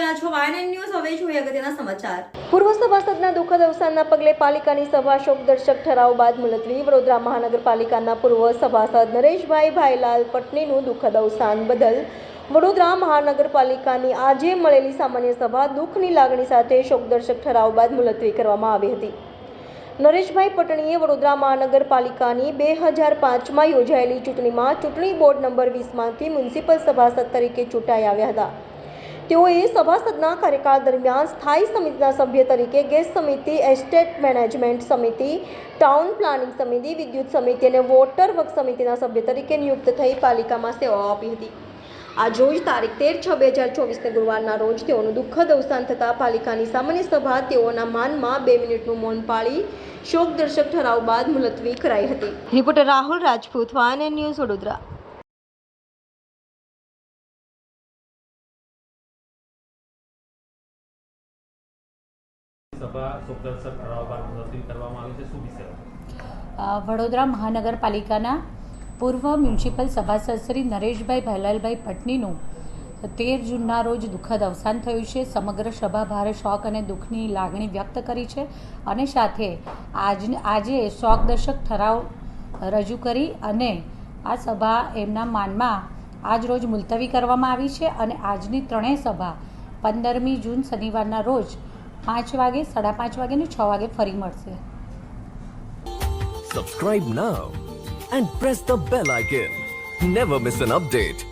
રહ્યા છો દુઃખદ અવસાનના પગલે પાલિકાની સભા શોકદર્શક ઠરાવ બાદ મુલતવી. વડોદરા મહાનગરપાલિકાના પૂર્વ સભાસદ નરેશભાઈ ભાઈલાલ પટનીનું દુઃખદ અવસાન બદલ વડોદરા મહાનગરપાલિકાની આજે મળેલી સામાન્ય સભા દુઃખની લાગણી સાથે શોકદર્શક ઠરાવ બાદ મુલતવી કરવામાં આવી હતી. નરેશભાઈ પટણીએ વડોદરા મહાનગરપાલિકાની બે હજાર પાંચમાં યોજાયેલી ચૂંટણીમાં ચૂંટણી બોર્ડ નંબર વીસમાંથી મ્યુનિસિપલ સભાસદ તરીકે ચૂંટાઈ આવ્યા હતા. તેઓએ સભાસદના કાર્યકાળ દરમિયાન સ્થાયી સમિતિના સભ્ય તરીકે ગેસ સમિતિ, એસ્ટેટ મેનેજમેન્ટ સમિતિ, ટાઉન પ્લાનિંગ સમિતિ, વિદ્યુત સમિતિ અને વોટર વર્ક સમિતિના સભ્ય તરીકે નિયુક્ત થઈ પાલિકામાં સેવાઓ આપી હતી. આજ રોજ તારીખ તેર છ બે હજાર ચોવીસને ગુરુવારના રોજ તેઓનું દુઃખદ અવસાન થતાં પાલિકાની સામાન્ય સભા તેઓના માનમાં બે મિનિટનું મૌન પાળી શોકદર્શક ઠરાવ બાદ મુલતવી કરાઈ હતી. Reporter Rahul Rajput van news Vadodara. Vadodara મહાનગરપાલિકાના પૂર્વ મ્યુનિસિપલ સભાસદ શ્રી નરેશભાઈ ભાઈલાલભાઈ પટનીનું તેર જૂનના રોજ દુઃખદ અવસાન થયું છે. સમગ્ર સભા ભારે શોક અને દુઃખની લાગણી વ્યક્ત કરી છે અને સાથે આજ, આજે શોકદર્શક ઠરાવ રજૂ કરી અને આ સભા એમના માનમાં આજ રોજ મુલતવી કરવામાં આવી છે અને આજની ત્રણેય સભા પંદરમી જૂન શનિવારના રોજ પાંચ વાગે સાડા પાંચ વાગે અને છ વાગે ફરી મળશે Subscribe now and press the bell icon. Never miss an update.